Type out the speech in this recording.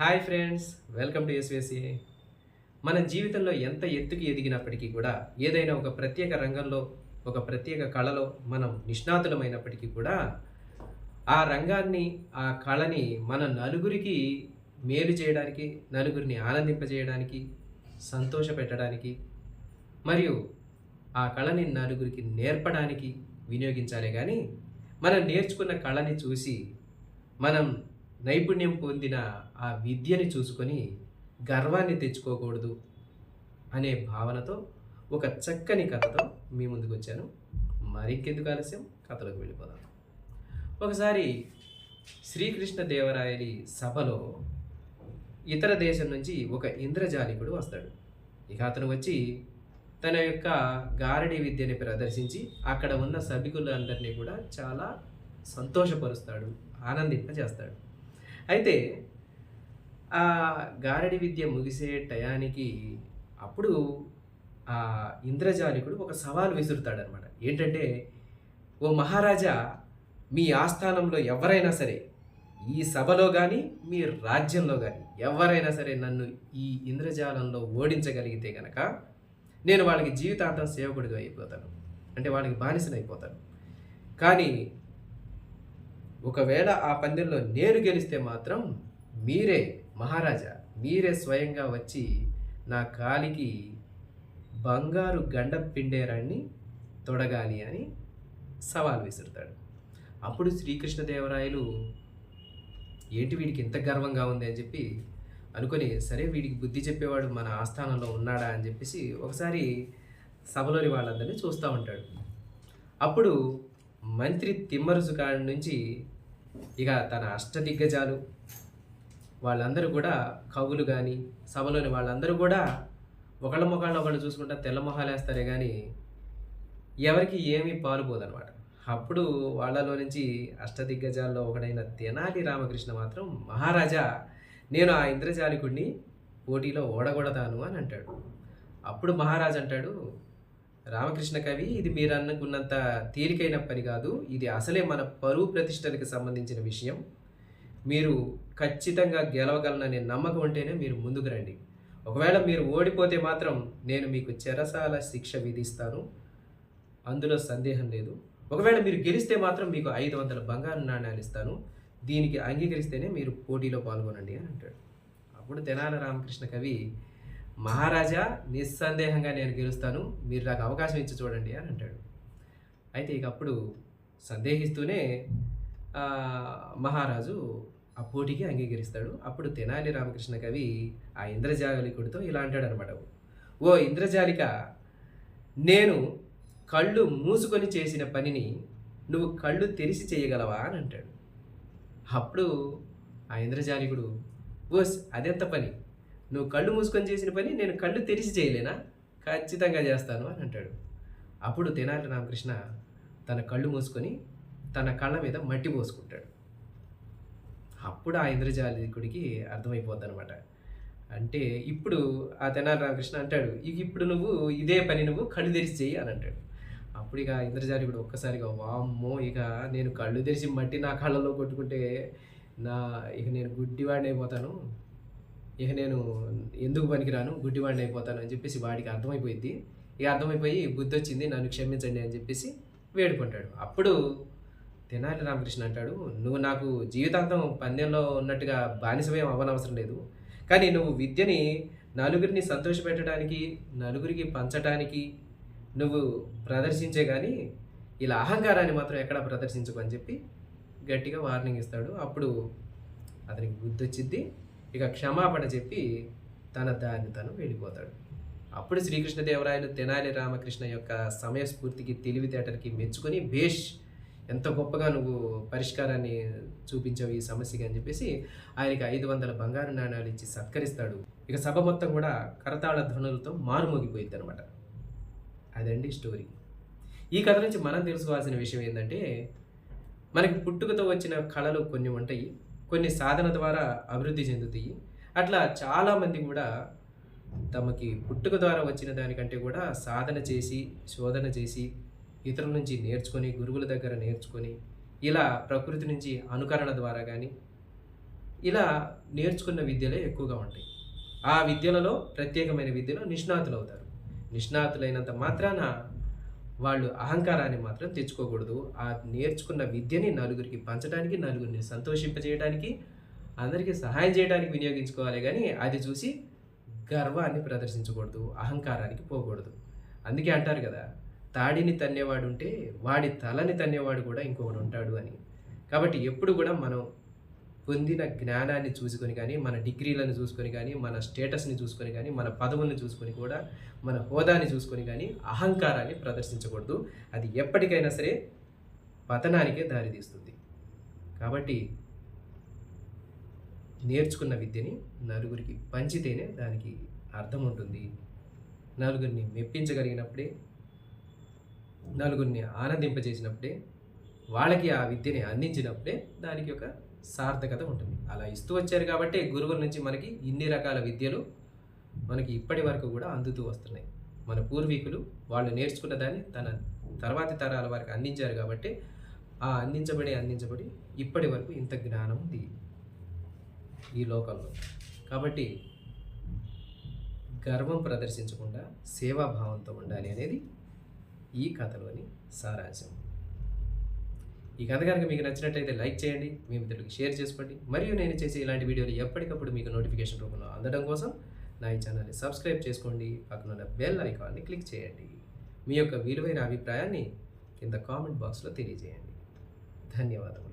Hi friends welcome to S V S C మన జీవితంలో ఎంత ఎత్తుకి ఎదిగినప్పటికీ కూడా ఏదైనా ఒక ప్రత్యేక రంగంలో ఒక ప్రత్యేక కళలో మనం నిష్ణాతులమైనప్పటికీ కూడా ఆ రంగాన్ని ఆ కళని మన నలుగురికి మేలు చేయడానికి నలుగురిని ఆనందింపజేయడానికి సంతోష పెట్టడానికి మరియు ఆ కళని నలుగురికి నేర్పడానికి వినియోగించాలి కానీ మనం నేర్చుకున్న కళని చూసి మనం నైపుణ్యం పొందిన ఆ విద్యని చూసుకొని గర్వాన్ని తెచ్చుకోకూడదు అనే భావనతో ఒక చక్కని కథతో మీ ముందుకు వచ్చాను. మరింకెందుకు ఆలస్యం? కథలోకి వెళ్ళిపోదాం. ఒకసారి శ్రీకృష్ణ దేవరాయలి సభలో ఇతర దేశం నుంచి ఒక ఇంద్రజాలికుడు వస్తాడు. ఇక అతను వచ్చి తన యొక్క గారడి విద్యని ప్రదర్శించి అక్కడ ఉన్న సభికులందరినీ కూడా చాలా సంతోషపరుస్తాడు ఆనందింపజేస్తాడు. అయితే ఆ గారడి విద్య ముగిసే టయానికి అప్పుడు ఆ ఇంద్రజాలికుడు ఒక సవాల్ విసురుతాడనమాట ఏంటంటే ఓ మహారాజా మీ ఆస్థానంలో ఎవరైనా సరే ఈ సభలో కానీ మీ రాజ్యంలో కానీ ఎవరైనా సరే నన్ను ఈ ఇంద్రజాలంలో ఓడించగలిగితే కనుక నేను వాళ్ళకి జీవితాంతం సేవకుడిగా అయిపోతాను. అంటే వాళ్ళకి బానిసనైపోతాను. అయిపోతాను కానీ ఒకవేళ ఆ పందెంలో నేను గెలిస్తే మాత్రం మీరే మహారాజా మీరే స్వయంగా వచ్చి నా కాలికి బంగారు గండ పిండేరాన్ని తొడగాలి అని సవాల్ విసురుతాడు. అప్పుడు శ్రీకృష్ణదేవరాయలు ఏంటి వీడికి ఇంత గర్వంగా ఉంది? అని చెప్పి అనుకొని సరే వీడికి బుద్ధి చెప్పేవాడు మన ఆస్థానంలో ఉన్నాడా? అని చెప్పేసి ఒకసారి సభలోని వాళ్ళందరినీ చూస్తూ ఉంటాడు. అప్పుడు మంత్రి తిమ్మరుసు కాడి నుంచి ఇక తన అష్టదిగ్గజాలు. వాళ్ళందరూ కూడా కవులు కానీ సభలోని వాళ్ళందరూ కూడా ఒకళ్ళ ముఖాలను ఒకళ్ళు చూసుకుంటా తెల్ల మొహాలు వేస్తారే కానీ ఎవరికి ఏమీ పాలుపోదనమాట అప్పుడు వాళ్ళలో నుంచి అష్టదిగ్గజాల్లో ఒకడైన తెనాలి రామకృష్ణ మాత్రం మహారాజా నేను ఆ ఇంద్రజాలికుడిని పోటీలో ఓడగొడతాను అని అంటాడు. అప్పుడు మహారాజు అంటాడు రామకృష్ణ కవి ఇది మీరు అనుకున్నంత తేలికైన పని కాదు. ఇది అసలే మన పరువు ప్రతిష్టలకు సంబంధించిన విషయం. మీరు ఖచ్చితంగా గెలవగలననే నమ్మకం ఉంటేనే మీరు ముందుకు రండి. ఒకవేళ మీరు ఓడిపోతే మాత్రం నేను మీకు చెరసాల శిక్ష విధిస్తాను. అందులో సందేహం లేదు. ఒకవేళ మీరు గెలిస్తే మాత్రం మీకు ఐదు వందల బంగారు నాణ్యాలు ఇస్తాను. దీనికి అంగీకరిస్తేనే మీరు పోటీలో పాల్గొనండి అని అంటాడు. అప్పుడు తెనాల రామకృష్ణ కవి మహారాజా నిస్సందేహంగా నేను గెలుస్తాను. మీరు నాకు అవకాశం ఇచ్చి చూడండి అని అంటాడు. అయితే ఇక అప్పుడు సందేహిస్తూనే మహారాజు ఆ పోటీకి అంగీకరిస్తాడు. అప్పుడు తెనాలి రామకృష్ణ కవి ఆ ఇంద్రజాలికుడితో ఇలా అంటాడనమాట ఓ ఇంద్రజాలిక నేను కళ్ళు మూసుకొని చేసిన పనిని నువ్వు కళ్ళు తెరిచి చేయగలవా అని అంటాడు. అప్పుడు ఆ ఇంద్రజాలికుడు ఓస్ అదెంత పని? నువ్వు కళ్ళు మూసుకొని చేసిన పని నేను కళ్ళు తెరిచి చేయలేనా? ఖచ్చితంగా చేస్తాను అని అంటాడు. అప్పుడు తెనాలి రామకృష్ణ తన కళ్ళు మూసుకొని తన కళ్ళ మీద మట్టి పోసుకుంటాడు. అప్పుడు ఆ ఇంద్రజాలికుడికి అర్థమైపోద్ది అనమాట అంటే ఇప్పుడు ఆ తెనాలి రామకృష్ణ అంటాడు ఇక ఇప్పుడు నువ్వు ఇదే పని నువ్వు కళ్ళు తెరిచి చెయ్యి అని అంటాడు. అప్పుడు ఇక ఇంద్రజాలికుడు ఒక్కసారిగా వామ్మో ఇక నేను కళ్ళు తెరిచి మట్టి నా కళ్ళలో కొట్టుకుంటే నా ఇక నేను గుడ్డివాడిని అయిపోతాను ఇక నేను ఎందుకు పనికిరాను? గుడ్డివాడిని అయిపోతాను అని చెప్పేసి వాడికి అర్థమైపోయింది ఇక అర్థమైపోయి బుద్ధి వచ్చింది నన్ను క్షమించండి అని చెప్పేసి వేడుకుంటాడు. అప్పుడు తెనాలి రామకృష్ణ అంటాడు నువ్వు నాకు జీవితాంతం పందెంలో ఉన్నట్టుగా బానిసమయం అవ్వనవసరం లేదు. కానీ నువ్వు విద్యని నలుగురిని సంతోషపెట్టడానికి నలుగురికి పంచడానికి నువ్వు ప్రదర్శించే కానీ ఇలా అహంకారాన్ని మాత్రం ఎక్కడ ప్రదర్శించకు అని చెప్పి గట్టిగా వార్నింగ్ ఇస్తాడు. అప్పుడు అతనికి బుద్ధి ఇక క్షమాపణ చెప్పి తన దారిని తను వెళ్ళిపోతాడు. అప్పుడు శ్రీకృష్ణదేవరాయలు తెనాలి రామకృష్ణ యొక్క సమయస్ఫూర్తికి తెలివితేటలకి మెచ్చుకొని భేష్ ఎంత గొప్పగా నువ్వు పరిష్కారాన్ని చూపించావు ఈ సమస్యకి అని చెప్పేసి ఆయనకి ఐదు వందల బంగారు నాణ్యాలు ఇచ్చి సత్కరిస్తాడు. ఇక సభ మొత్తం కూడా కరతాళ ధ్వనులతో మారుమోగిపోయింది అనమాట అదండి స్టోరీ. ఈ కథ నుంచి మనం తెలుసుకోవాల్సిన విషయం ఏంటంటే మనకి పుట్టుకతో వచ్చిన కళలు కొన్ని ఉంటాయి. కొన్ని సాధన ద్వారా అభివృద్ధి చెందుతాయి. అట్లా చాలామంది కూడా తమకి పుట్టుక ద్వారా వచ్చిన దానికంటే కూడా సాధన చేసి శోధన చేసి ఇతరుల నుంచి నేర్చుకొని గురువుల దగ్గర నేర్చుకొని ఇలా ప్రకృతి నుంచి అనుకరణ ద్వారా కానీ ఇలా నేర్చుకున్న విద్యలే ఎక్కువగా ఉంటాయి. ఆ విద్యలలో ప్రత్యేకమైన విద్యలో నిష్ణాతులు అవుతారు నిష్ణాతులైనంత మాత్రాన వాళ్ళు అహంకారాన్ని మాత్రం తెచ్చుకోకూడదు. ఆ నేర్చుకున్న విద్యని నలుగురికి పంచడానికి నలుగురిని సంతోషింపజేయడానికి అందరికీ సహాయం చేయడానికి వినియోగించుకోవాలి కానీ అది చూసి గర్వాన్ని ప్రదర్శించకూడదు అహంకారానికి పోకూడదు. అందుకే అంటారు కదా తాడిని తన్నేవాడు ఉంటే వాడి తలని తన్నేవాడు కూడా ఇంకొకడు ఉంటాడు అని. కాబట్టి ఎప్పుడు కూడా మనం పొందిన జ్ఞానాన్ని చూసుకొని కానీ మన డిగ్రీలను చూసుకొని కానీ మన స్టేటస్ని చూసుకొని కానీ మన పదవులను చూసుకొని కూడా మన హోదాని చూసుకొని కానీ అహంకారాన్ని ప్రదర్శించకూడదు. అది ఎప్పటికైనా సరే పతనానికే దారితీస్తుంది. కాబట్టి నేర్చుకున్న విద్యని నలుగురికి పంచితేనే దానికి అర్థం ఉంటుంది నలుగురిని మెప్పించగలిగినప్పుడే నలుగురిని ఆనందింపజేసినప్పుడే వాళ్ళకి ఆ విద్యని అందించినప్పుడే దానికి ఒక సార్థకత ఉంటుంది. అలా ఇస్తూ వచ్చారు కాబట్టి గురువుల నుంచి మనకి ఇన్ని రకాల విద్యలు మనకి ఇప్పటి వరకు కూడా అందుతూ వస్తున్నాయి. మన పూర్వీకులు వాళ్ళు నేర్చుకున్న దాన్ని తన తర్వాతి తరాల వారికి అందించారు కాబట్టి ఆ అందించబడి అందించబడి ఇప్పటి వరకు ఇంత జ్ఞానం ఉంది ఈ లోకంలో. కాబట్టి గర్వం ప్రదర్శించకుండా సేవాభావంతో ఉండాలి అనేది ఈ కథలోని సారాంశం. ఈ కథ కనుక మీకు నచ్చినట్లయితే లైక్ చేయండి మీ మిత్రులకు షేర్ చేసుకోండి. మరియు నేను చేసే ఇలాంటి వీడియోలు ఎప్పటికప్పుడు మీకు నోటిఫికేషన్ రూపంలో అందడం కోసం నా ఈ ఛానల్ని సబ్స్క్రైబ్ చేసుకోండి. పక్కన ఉన్న బెల్ ఐకాన్ని క్లిక్ చేయండి. మీ యొక్క విలువైన అభిప్రాయాన్ని కింద కామెంట్ బాక్స్లో తెలియజేయండి. ధన్యవాదములు.